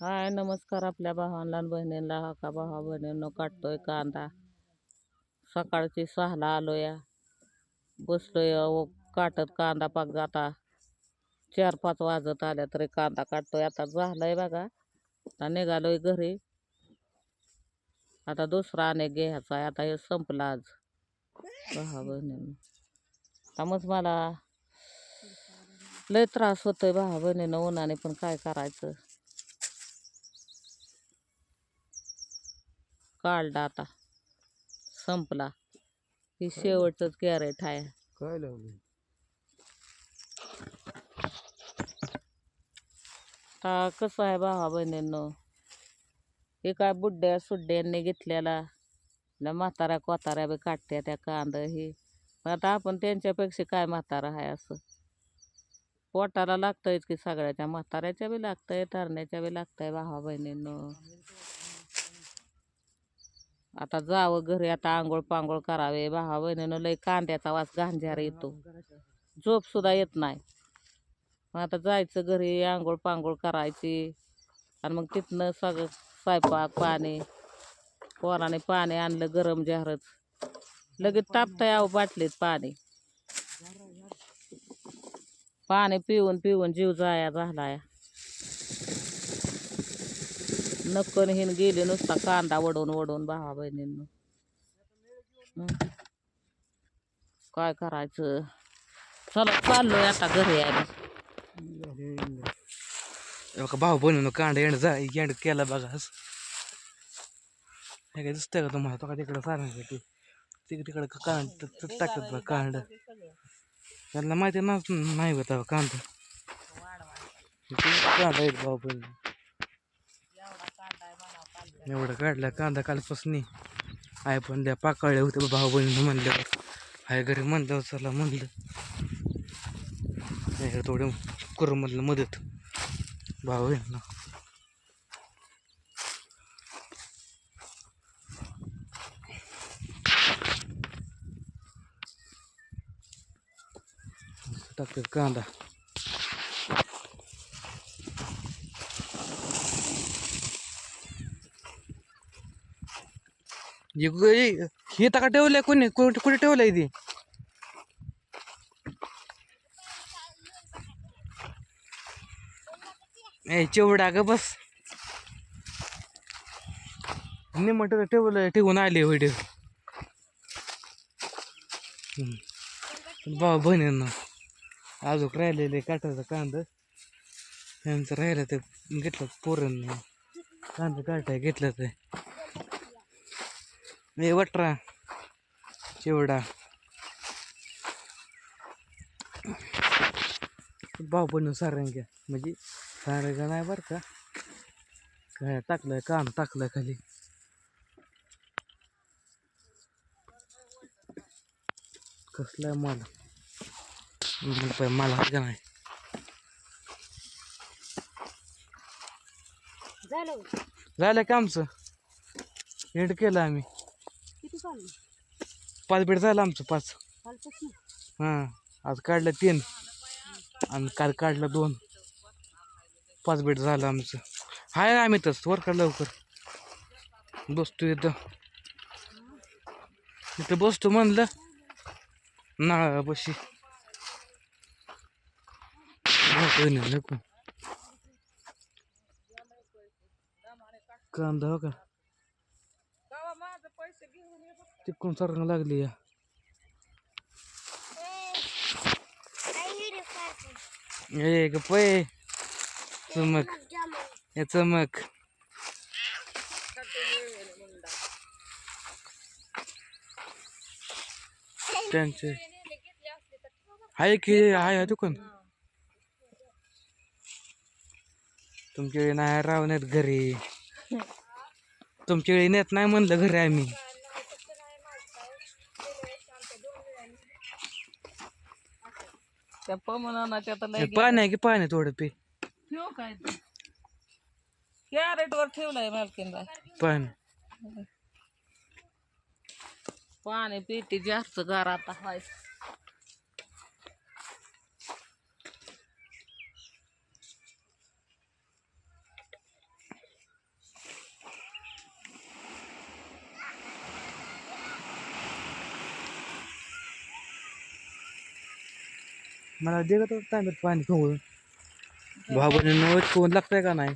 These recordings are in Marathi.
हाय नमस्कार आपल्या भावांना आणि बहिणींना. हा का भावा बहिणींना काटतोय कांदा. सकाळची सहाला आलो या बसलोय काटत कांदा पाक जाता चार पाच वाजत आल्या तरी कांदा काटतोय. आता झालाय बघा. आता निघालोय घरी. आता दुसरा अनेक घ्यायचा आहे. आता हे संपलं आज. भावा बहिणींना. आता मग मला. लय त्रास होतोय भावा बहिणीनं. उन्हाने पण काय करायचं? काढला आता. संपला. ही शेवटच कॅरेट आहे. काय लावलं आता कसं आहे भावा बहिणींनो? हे काय बुड्ड्या सुड्ड्यांनी घेतलेला. न म्हाताऱ्या कोताऱ्या बी काढत्या त्या कांद हे. आता आपण त्यांच्यापेक्षा काय म्हातारा आहे असं? पोटाला लागतंयच की सगळ्याच्या म्हाताऱ्याच्या बी लागतंय तरण्याच्या बी लागतंय भावा बहिणींनो. आता जावं घरी आता आंघोळ पांघोळ करावे. भावा बहिणीनं लय कांद्याचा वास गांजारा येतो. झोप सुद्धा येत नाही. मग आता जायचं घरी आंघोळ पांघोळ करायची. आणि मग तिथनं सगळं स्वयंपाक पाणी पोराने पाणी आणलं गरम जारच. लगेच तापतंय आहो बाटलीत पाणी. पाणी पिऊन पिऊन जीव जाया झालाय. नक्कन हिन गेली नुसता कांदा वडून वडून भावा बहिणींनो. काय करायचं? चला चाललोय आता घरी आली भाऊ बनवून कांड एंड जा एंड केला बघा. हे काय दिसतंय का तुम्हाला? तो का तिकडं सारण्यासाठी तिकडे तिकडं कांड टाकत बघा कांड त्यांना माहिती ना नाही होता कांद. कांदा आहेत भाऊ पण एवढं काढला कांदा कालपासून. आहे पण द्या पाकाळल्या होत्या भाऊ बहिणी म्हणल्यावर आहे घरी म्हणल्यावर चला म्हणलं. नाही थोडं करू म्हणलं मदत. भाऊ बहिणीला टाकतात कांदा. हे तर का ठेवलंय कोणी? कुठे कुठे ठेवलंय ती? चिवडा ग बस. निमट ठेवलं ठेवून आले व्हिडिओ. बाबा बहिणींना अजून राहिलेले काटायचं कांद. त्यांचं राहिलं ते घेतलं पोरांना. कांदा काटाय घेतलं ते. ए वटरा. चिवडा. भाऊ बनवून सारंग्या म्हणजे सारंगा नाही बरं का? काय टाकलंय कान टाकलंय खाली. कसलाय माल? मला पाय माल हात का नाही? झालं. झालं का आमचं? एंड केलं आम्ही. पाच बेड झालं आमचं पाच. हां आज काढलं तीन. आणि काल काढलं दोन. पाच बेड झालं आमचं. हाय आम्ही तस. वर का लवकर. बसतो इथं. इथं बसतो म्हणलं. ना बशी. कांदा हो का माझं पैसे घेऊन ये तिकडून सारखं लागली या. ए ग पै. चमक. हे चमक. त्यांचे. आहे की आहे दुकान. तुमच्या वेळी नाही राव नाहीत घरी. तुमच्या वेळी नेत नाही म्हणलं घरी आम्ही. त्या पमनाच्या तर लय पाणी आहे की पाणी थोडं पे. ठेव काय ते कॅरेटवर ठेवलंय मालकीनला पाणी. पाणी पिते जास्त गार आता हाय. मला दे का तांब्यात पाणी खवळून. भावाने कोण लागतंय का नाही?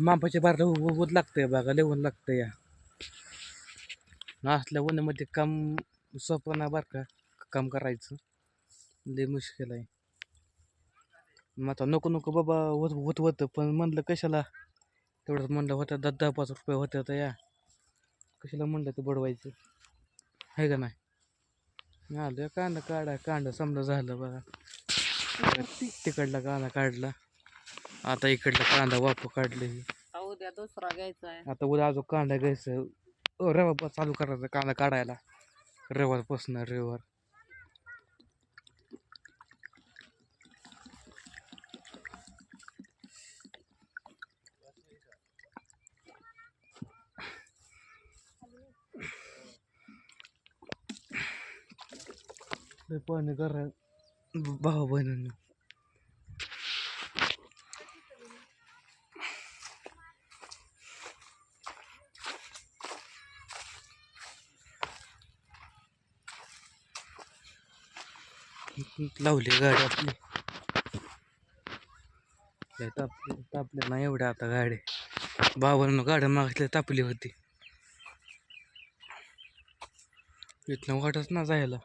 मापाच्या बारला उभत लागतंय बघा लेवून लागतंय या. असल्या उन्हामध्ये काम सोपं ना बरं का काम करायचं. लय मुश्किल आहे. मग आता नको नको बाबा होत होत होतं पण म्हणलं कशाला? तेवढंच म्हणलं होतं दहा दहा पाच रुपये होते तर या. कशाला म्हणलं ते बडवायचं? आहे का नाही? आलं कांदा काढा कांदा समजा झालं बघा. तिकडला कांदा काढला. आता इकडला कांदा वाप काढलं उद्या दुसरा घ्यायचा आहे. आता उद्या अजून कांदा घ्यायचं. रवा चालू करायचं कांदा काढायला. रवापासून रविवार. लय पाणी करा. भाऊ बहिणींना. लावली गाडी आपली. लय तापली तापले नाही एवढ्या आता गाडी. बाबांना गाड्या मागितल्या तापली होती. इथनं वाटच ना जायला.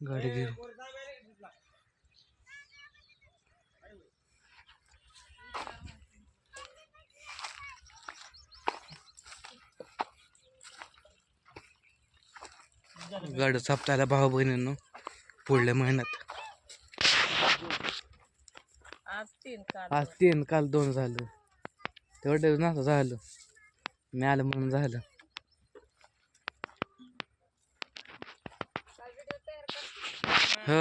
गाडी घेऊन गाडी सापटायला भाऊ बहिणींनो पुढल्या महिन्यात. आज तीन काल दोन झालं. तेवढं नसतं झालं. मी आलं म्हणून झालं. हो.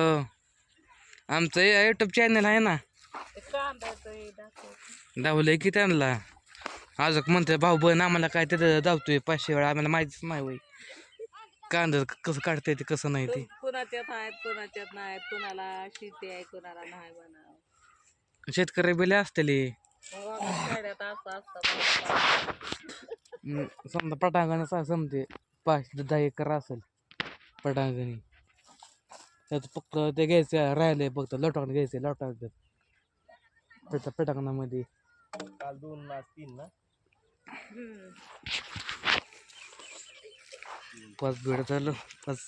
आमचं युट्यूब चॅनल आहे ना. धावलंय की त्यांना. अजून म्हणतोय भाऊ बहीण आम्हाला काय तिथं धावतोय पाचशे वेळा आम्हाला माहितीच नाही वय कांदा कसं काढते ते कसं नाही ते. कुणाच्यात आहेत कुणाच्यात नाहीत कुणाला शेती आहे कुणाला नाही म्हणा. शेतकरी बेले असतेले हम्म, समजा पटांगण समजे पाच दहा एकर असेल पटांगणी. त्यात फक्त ते घ्यायचं राहिले फक्त लवटाकडे घ्यायचे लवटाकडे पेटा पेटांगणामध्ये काल दोन आज तीन ना? पाच बेड झालं पाच.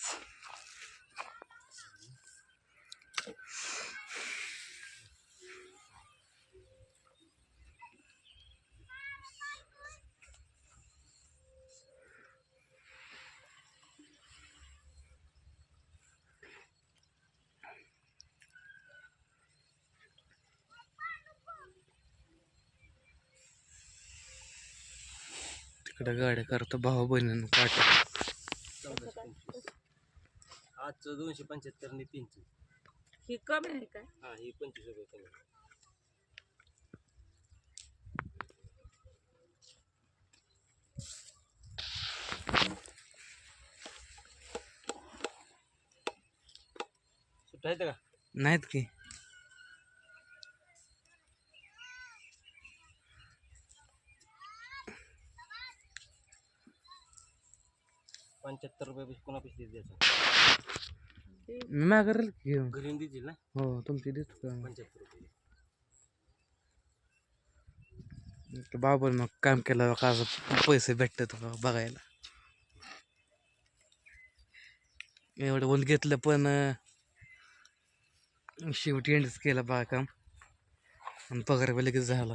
तिकडे गाड्या करतो भाऊ बहिणीनं काट आजचं दोनशे पंच्याहत्तर ने तीनशे. ही कमी आहे काय? हा ही पंचवीस रुपये कमी सुट्टा येतं का? नाहीत की. पंच्याहत्तर रुपये पैसे कोणा पैसे द्यायचा मी की घेऊन. घरी देतील ना? हो तुमची देतो का? पंच्याहत्तर रुपये. बाबा मग काम केलं का पैसे भेटतात बघायला. एवढं ऊन घेतलं पण शेवटी एंडच केलं बघा काम. आणि पगार बी लगेच झाला.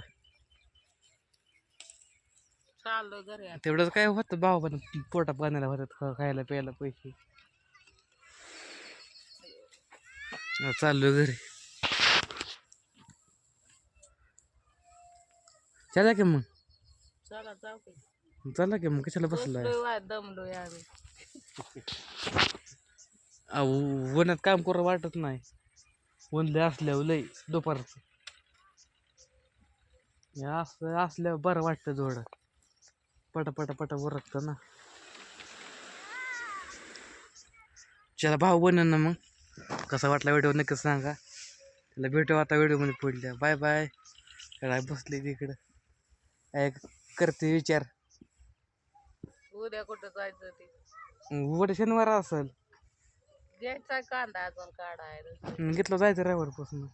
चाललो घरी आता. तेवढंच काय होतं भाऊ पण पोटा पाण्याला होतात खा- खायला प्यायला पैसे. आता चाललो घरी. चला की मग. चला जाऊ की. चला की मग कशाला बसलाय? बसलोय वाय दमलोय आम्ही. अहो, उन्हात काम करू वाटत नाही. ऊन लय असल्यावर लय दुपारचं. हे असं असल्यावर बरं वाटतं थोडं पटा पटा पटा उरकतं ना. चला भाऊ बनन ना मग. कसा वाटला व्हिडिओ नक्की सांगा. त्याला भेटू आता व्हिडिओमध्ये पुढल्या. बाय बाय काय बसले तिकडं. काय करते विचार. उद्या कुठं जायचं ते? उद्या शनिवार असेल. घ्यायचा कांदा अजून काढायला. घेतलं जायचं रविवारपासून.